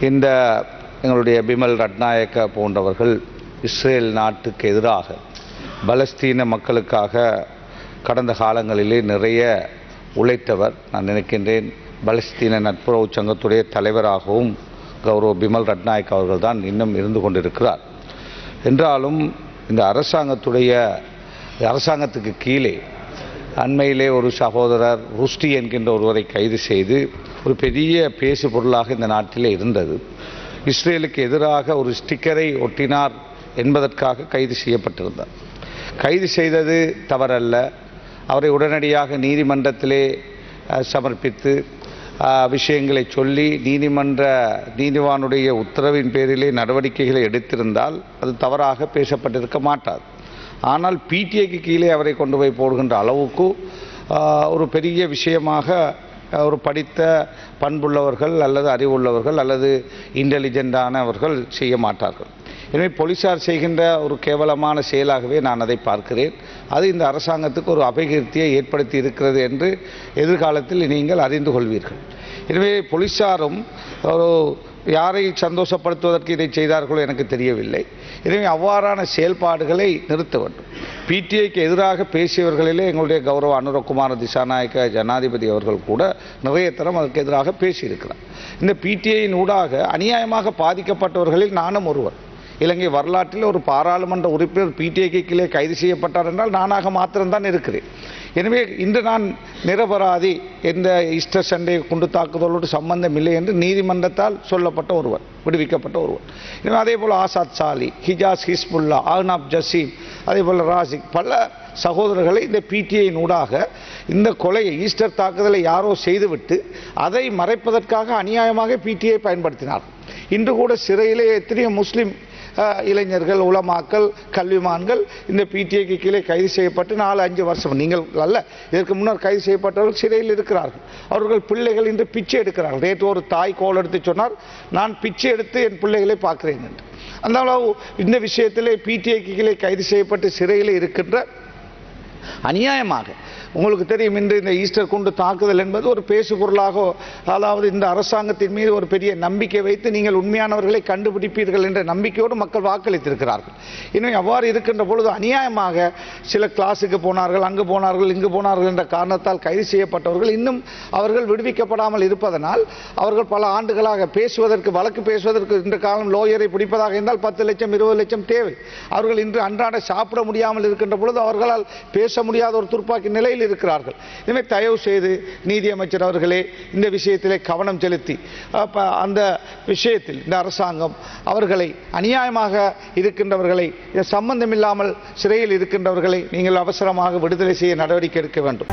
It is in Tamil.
இந்த எங்களுடைய பிமல் ரட்நாயக்க போன்றவர்கள் இஸ்ரேல் நாட்டுக்கு எதிராக பலஸ்தீன மக்களுக்காக கடந்த காலங்களிலே நிறைய உழைத்தவர். நான் நினைக்கின்றேன் பலஸ்தீன நட்புறவு சங்கத்துடைய தலைவராகவும் கௌரவ பிமல் ரட்நாயக் அவர்கள் தான் இன்னும் இருந்து கொண்டிருக்கிறார். என்றாலும் இந்த அரசாங்கத்துடைய அரசாங்கத்துக்கு கீழே அண்மையிலே ஒரு சகோதரர் ருஷ்டி என்கின்ற ஒருவரை கைது செய்து ஒரு பெரிய பேசு பொருளாக இந்த நாட்டிலே இருந்தது. இஸ்ரேலுக்கு எதிராக ஒரு ஸ்டிக்கரை ஒட்டினார் என்பதற்காக கைது செய்யப்பட்டிருந்தார். கைது செய்தது தவறல்ல. அவரை உடனடியாக நீதிமன்றத்திலே சமர்ப்பித்து விஷயங்களை சொல்லி நீதிமன்ற நீதிவானுடைய உத்தரவின் பேரிலே நடவடிக்கைகளை எடுத்திருந்தால் அது தவறாக பேசப்பட்டிருக்க மாட்டாது. ஆனால் பிடிஐக்கு கீழே அவரை கொண்டு போய் போடுகின்ற அளவுக்கு ஒரு பெரிய விஷயமாக ஒரு படித்த பண்புள்ளவர்கள் அல்லது அறிவுள்ளவர்கள் அல்லது இன்டெலிஜென்டானவர்கள் செய்ய மாட்டார்கள். எனவே போலீஸார் செய்கின்ற ஒரு கேவலமான செயலாகவே நான் அதை பார்க்கிறேன். அது இந்த அரசாங்கத்துக்கு ஒரு அபகீர்த்தியை ஏற்படுத்தி இருக்கிறது என்று எதிர்காலத்தில் நீங்கள் அறிந்து கொள்வீர்கள். எனவே போலீஸாரும் ஒரு யாரை சந்தோஷப்படுத்துவதற்கு இதை செய்தார்களோ எனக்கு தெரியவில்லை. எனவே அவ்வாறான செயல்பாடுகளை நிறுத்த வேண்டும். பிடிஐக்கு எதிராக பேசியவர்களிலே எங்களுடைய கௌரவ அனுரகுமார திசாநாயக்க ஜனாதிபதி அவர்கள் கூட நிறைய தரம் அதற்கு எதிராக பேசியிருக்கிறார். இந்த பிடிஐயின் ஊடாக அநியாயமாக பாதிக்கப்பட்டவர்களில் நானும் ஒருவர். இலங்கை வரலாற்றில் ஒரு பாராளுமன்ற உறுப்பினர் பிடிஐக்கு கீழே கைது செய்யப்பட்டார் என்றால் நானாக மாத்திரம்தான் இருக்கிறேன். எனவே இன்று நான் நிரபராதி எந்த ஈஸ்டர் சண்டை குண்டு தாக்குதலோடு சம்பந்தம் இல்லை என்று நீதிமன்றத்தால் சொல்லப்பட்ட ஒருவர் விடுவிக்கப்பட்ட ஒருவர். எனவே அதே போல் ஆசாத் சாலி ஹிஜாஸ் ஹிஸ்புல்லா ஆனாப் ஜசீம் அதே போல் ராசிக் பல சகோதரர்களை இந்த பிடிஐயின் ஊடாக இந்த கொலையை ஈஸ்டர் தாக்குதலை யாரோ செய்துவிட்டு அதை மறைப்பதற்காக அநியாயமாக பிடிஐ பயன்படுத்தினார் இன்று கூட சிறையிலே எத்தனையோ முஸ்லீம் இளைஞர்கள் உலமாக்கள் கல்விமான்கள் இந்த பிடிஐக்கு கீழே கைது செய்யப்பட்டு நாலு அஞ்சு வருஷம். நீங்கள் அல்ல இதற்கு முன்னர் கைது செய்யப்பட்டவர்கள் சிறையில் இருக்கிறார்கள். அவர்கள் பிள்ளைகள் இன்று பிச்சை எடுக்கிறார்கள். நேற்று ஒரு தாய் கோல் எடுத்து சொன்னார் நான் பிச்சை எடுத்து என் பிள்ளைகளை பார்க்கிறேன் என்று. அந்த இந்த விஷயத்திலே பிடிஐக்கு கீழே கைது செய்யப்பட்டு சிறையில் இருக்கின்ற அநியாயமாக உங்களுக்கு தெரியும் இன்று இந்த ஈஸ்டர் குண்டு தாக்குதல் என்பது ஒரு பேசு பொருளாக அதாவது இந்த அரசாங்கத்தின் மீது ஒரு பெரிய நம்பிக்கை வைத்து நீங்கள் உண்மையானவர்களை கண்டுபிடிப்பீர்கள் என்ற நம்பிக்கையோடு மக்கள் வாக்களித்திருக்கிறார்கள். இன்னும் அவ்வாறு இருக்கின்ற பொழுது அநியாயமாக சில கிளாஸுக்கு போனார்கள் அங்கு போனார்கள் இங்கு போனார்கள் என்ற காரணத்தால் கைது செய்யப்பட்டவர்கள் இன்னும் அவர்கள் விடுவிக்கப்படாமல் இருப்பதனால் அவர்கள் பல ஆண்டுகளாக பேசுவதற்கு வழக்கு பேசுவதற்கு இன்று காலம் லோயரை பிடிப்பதாக இருந்தால் பத்து லட்சம் இருபது லட்சம் தேவை. அவர்கள் இன்று அன்றாட சாப்பிட முடியாமல் இருக்கின்ற பொழுது அவர்களால் பேச முடியாத ஒரு துர்ப்பாக்கி நிலையில் இருக்கிறார்கள். எனவே தயவு செய்து நீதியமைச்சர் அவர்களே இந்த விஷயத்திலே கவனம் செலுத்தி அந்த விஷயத்தில் இந்த அரசாங்கம் அவர்களை அநியாயமாக இருக்கின்றவர்களை சம்பந்தமில்லாமல் சிறையில் இருக்கின்றவர்களை நீங்கள் அவசரமாக விடுதலை செய்ய நடவடிக்கை எடுக்க வேண்டும்.